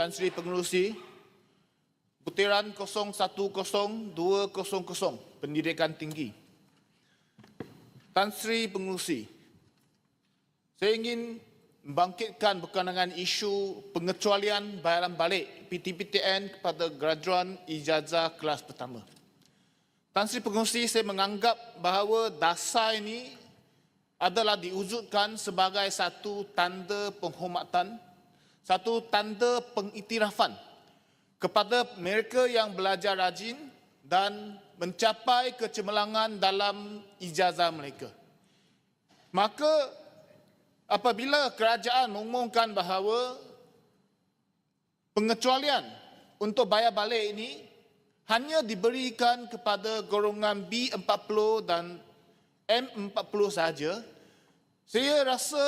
Tan Sri Pengerusi, Putiran 010200 Pendidikan Tinggi. Tan Sri Pengerusi, saya ingin membangkitkan berkenaan isu pengecualian bayaran balik PTPTN kepada graduan ijazah kelas pertama. Tan Sri Pengerusi, saya menganggap bahawa dasar ini adalah diwujudkan sebagai satu tanda penghormatan, satu tanda pengiktirafan kepada mereka yang belajar rajin dan mencapai kecemerlangan dalam ijazah mereka. Maka apabila kerajaan mengumumkan bahawa pengecualian untuk bayar balik ini hanya diberikan kepada golongan B40 dan M40 saja, saya rasa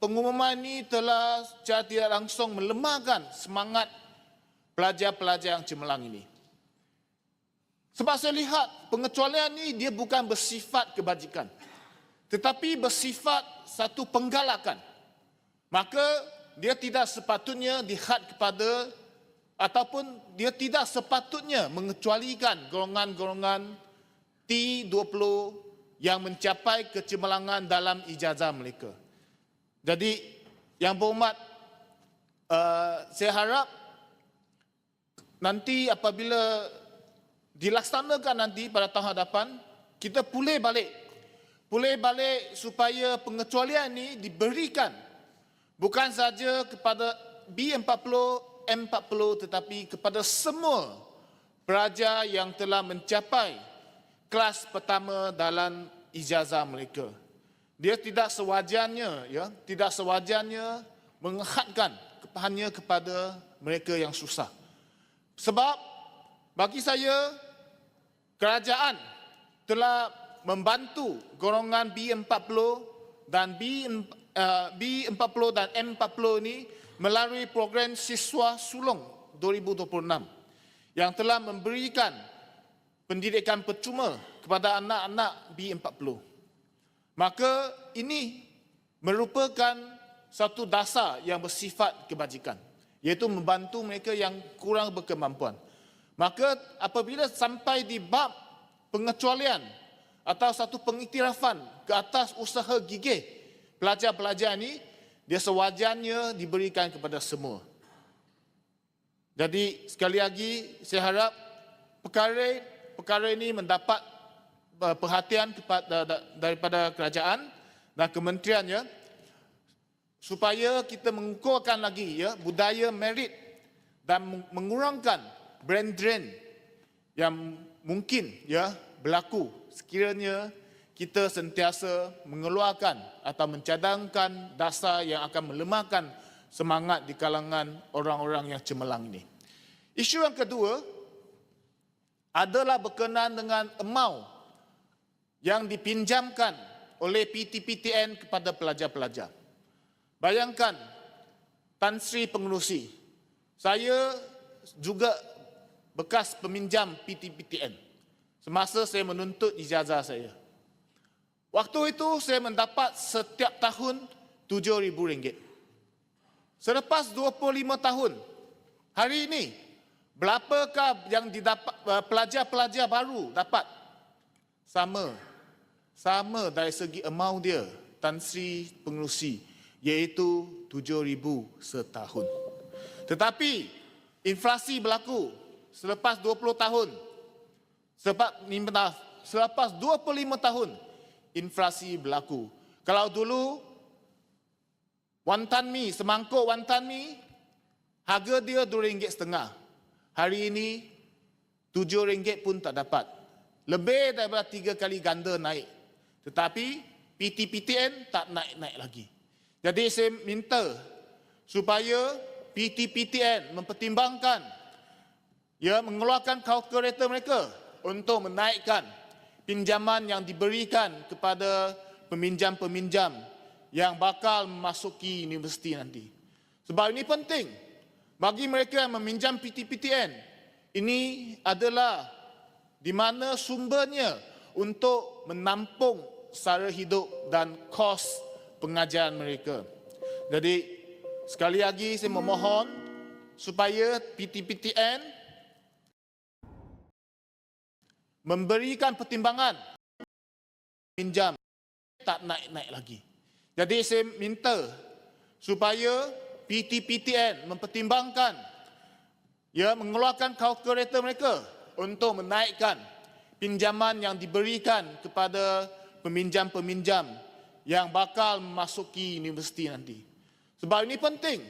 pengumuman ini telah secara tidak langsung melemahkan semangat pelajar-pelajar yang cemerlang ini. Sebab saya lihat pengecualian ini dia bukan bersifat kebajikan. Tetapi bersifat satu penggalakan. Maka dia tidak sepatutnya dihad kepada ataupun dia tidak sepatutnya mengecualikan golongan-golongan T20 yang mencapai kecemerlangan dalam ijazah mereka. Jadi yang berhormat, uh, saya harap nanti apabila dilaksanakan nanti pada tahun hadapan, kita pulih balik. Pulih balik supaya pengecualian ini diberikan bukan saja kepada B40, M40 tetapi kepada semua pelajar yang telah mencapai kelas pertama dalam ijazah mereka. Dia tidak sewajarnya ya, tidak sewajarnya menghadkan hanya kepada mereka yang susah. Sebab bagi saya kerajaan telah membantu golongan B40 dan B, uh, B40 dan M40 ini melalui program siswa sulung 2026 yang telah memberikan pendidikan percuma kepada anak-anak B40. Maka ini merupakan satu dasar yang bersifat kebajikan iaitu membantu mereka yang kurang berkemampuan. Maka apabila sampai di bab pengecualian atau satu pengiktirafan ke atas usaha gigih pelajar-pelajar ini, dia sewajarnya diberikan kepada semua. Jadi sekali lagi saya harap perkara perkara ini mendapat perhatian kepada daripada kerajaan dan kementeriannya supaya kita mengukuhkan lagi ya budaya merit dan mengurangkan brand drain yang mungkin ya berlaku sekiranya kita sentiasa mengeluarkan atau mencadangkan dasar yang akan melemahkan semangat di kalangan orang-orang yang cemerlang ini. Isu yang kedua adalah berkenaan dengan emau yang dipinjamkan oleh PTPTN kepada pelajar-pelajar. Bayangkan Tan Sri Pengerusi, saya juga bekas peminjam PTPTN semasa saya menuntut ijazah saya. Waktu itu saya mendapat setiap tahun RM7,000. Selepas 25 tahun, hari ini, berapakah yang didapat uh, pelajar-pelajar baru dapat? Sama. Sama dari segi amount dia, Tan Sri Pengerusi, iaitu RM7,000 setahun. Tetapi, inflasi berlaku selepas 20 tahun. Sebab ni selepas 25 tahun inflasi berlaku. Kalau dulu wantan mi, semangkuk wantan mi harga dia RM2.5. Hari ini RM7 pun tak dapat. Lebih daripada tiga kali ganda naik. Tetapi PTPTN tak naik-naik lagi. Jadi saya minta supaya PTPTN mempertimbangkan ya mengeluarkan kalkulator mereka untuk menaikkan pinjaman yang diberikan kepada peminjam-peminjam yang bakal memasuki universiti nanti. Sebab ini penting bagi mereka yang meminjam PTPTN. Ini adalah di mana sumbernya untuk menampung sara hidup dan kos pengajaran mereka. Jadi sekali lagi saya memohon supaya PTPTN memberikan pertimbangan pinjam tak naik-naik lagi. Jadi saya minta supaya PTPTN mempertimbangkan ya mengeluarkan kalkulator mereka untuk menaikkan pinjaman yang diberikan kepada peminjam-peminjam yang bakal memasuki universiti nanti. Sebab ini penting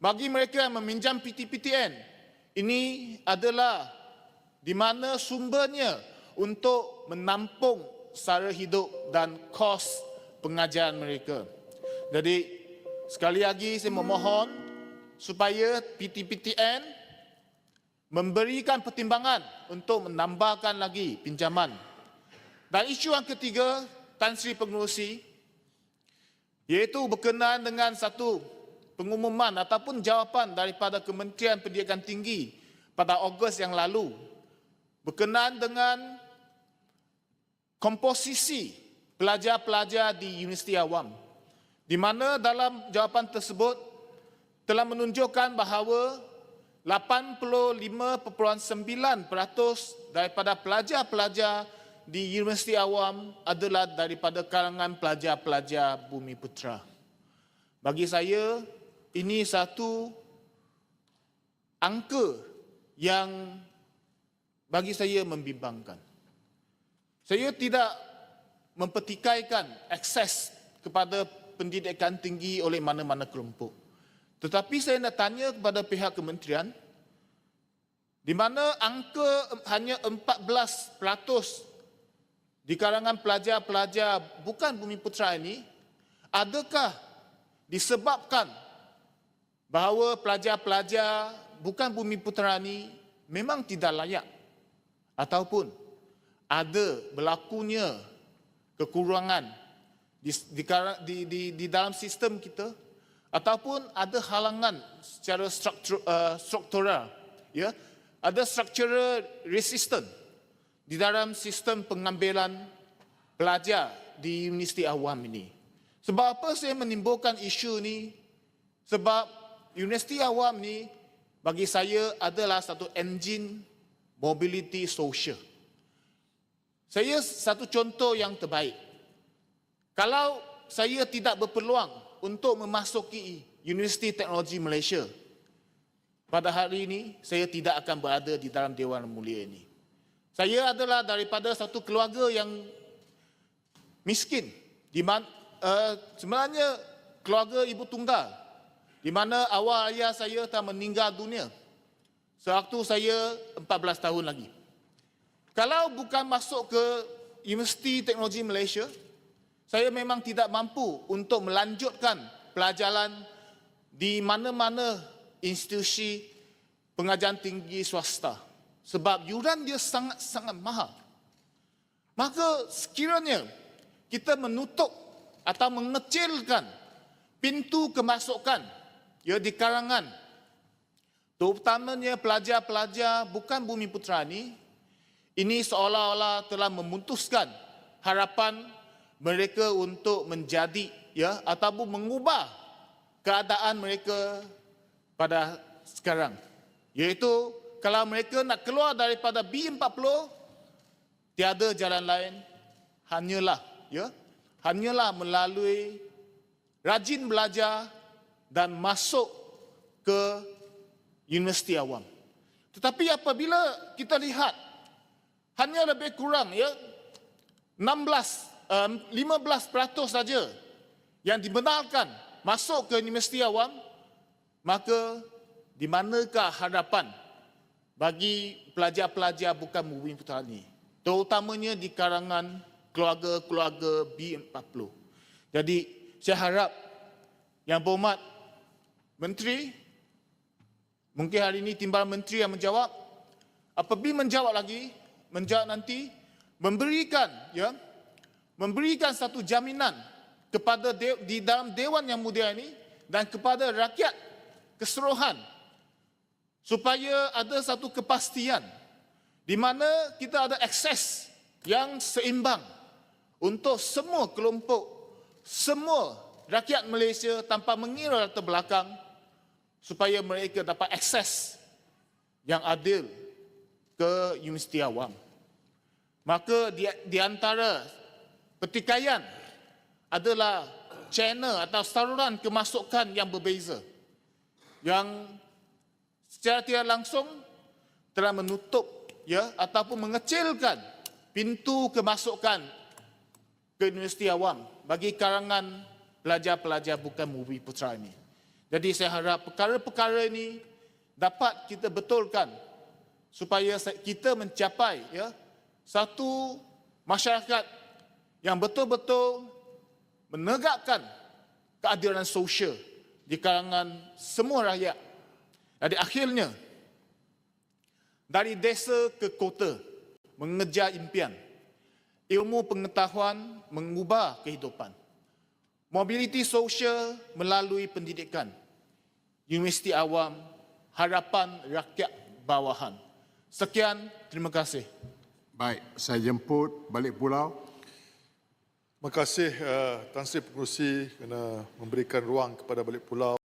bagi mereka yang meminjam PTPTN. Ini adalah di mana sumbernya untuk menampung sara hidup dan kos pengajaran mereka. Jadi sekali lagi saya memohon supaya PTPTN memberikan pertimbangan untuk menambahkan lagi pinjaman. Dan isu yang ketiga, Tan Sri Pengerusi, iaitu berkenaan dengan satu pengumuman ataupun jawapan daripada Kementerian Pendidikan Tinggi pada Ogos yang lalu berkenaan dengan komposisi pelajar-pelajar di Universiti Awam di mana dalam jawapan tersebut telah menunjukkan bahawa 85.9% daripada pelajar-pelajar di Universiti Awam adalah daripada kalangan pelajar-pelajar Bumi Putra. Bagi saya, ini satu angka yang bagi saya membimbangkan. Saya tidak mempertikaikan akses kepada pendidikan tinggi oleh mana-mana kelompok. Tetapi saya nak tanya kepada pihak kementerian, di mana angka hanya 14% di kalangan pelajar-pelajar bukan bumi putra ini, adakah disebabkan bahawa pelajar-pelajar bukan bumi putra ini memang tidak layak? Ataupun ada berlakunya kekurangan di, di, di, di dalam sistem kita ataupun ada halangan secara uh, struktural ya ada structural resistant di dalam sistem pengambilan pelajar di Universiti Awam ini. Sebab apa saya menimbulkan isu ini? Sebab Universiti Awam ini bagi saya adalah satu enjin mobility social. Saya satu contoh yang terbaik. Kalau saya tidak berpeluang untuk memasuki Universiti Teknologi Malaysia, pada hari ini saya tidak akan berada di dalam Dewan Mulia ini. Saya adalah daripada satu keluarga yang miskin. Di mana, uh, sebenarnya keluarga ibu tunggal. Di mana awal ayah saya telah meninggal dunia. Sewaktu saya 14 tahun lagi. Kalau bukan masuk ke Universiti Teknologi Malaysia, saya memang tidak mampu untuk melanjutkan pelajaran di mana-mana institusi pengajaran tinggi swasta. Sebab yuran dia sangat-sangat mahal. Maka sekiranya kita menutup atau mengecilkan pintu kemasukan ya di kalangan terutamanya pelajar-pelajar bukan bumi putra ini ini seolah-olah telah memutuskan harapan mereka untuk menjadi ya ataupun mengubah keadaan mereka pada sekarang. Yaitu kalau mereka nak keluar daripada B40 tiada jalan lain hanyalah ya hanyalah melalui rajin belajar dan masuk ke universiti awam. Tetapi apabila kita lihat hanya lebih kurang ya 16 um, 15% saja yang dibenarkan masuk ke universiti awam maka di manakah harapan bagi pelajar-pelajar bukan bumi putera ini? Terutamanya di kalangan keluarga-keluarga B40 jadi saya harap yang berhormat menteri mungkin hari ini timbalan menteri yang menjawab apabila menjawab lagi menjawab nanti memberikan ya memberikan satu jaminan kepada de, di dalam dewan yang mulia ini dan kepada rakyat keseluruhan supaya ada satu kepastian di mana kita ada akses yang seimbang untuk semua kelompok semua rakyat Malaysia tanpa mengira latar belakang supaya mereka dapat akses yang adil ke universiti awam. Maka di, di antara pertikaian adalah channel atau saluran kemasukan yang berbeza yang secara tidak langsung telah menutup ya ataupun mengecilkan pintu kemasukan ke universiti awam bagi kalangan pelajar-pelajar bukan Mubi Putra ini. Jadi saya harap perkara-perkara ini dapat kita betulkan supaya kita mencapai ya satu masyarakat yang betul-betul menegakkan keadilan sosial di kalangan semua rakyat. Jadi akhirnya dari desa ke kota mengejar impian. Ilmu pengetahuan mengubah kehidupan. Mobiliti sosial melalui pendidikan. Universiti awam, harapan rakyat bawahan. Sekian, terima kasih. Baik, saya jemput balik pulau. Terima kasih uh, Tan Sri Pengerusi kerana memberikan ruang kepada Balik Pulau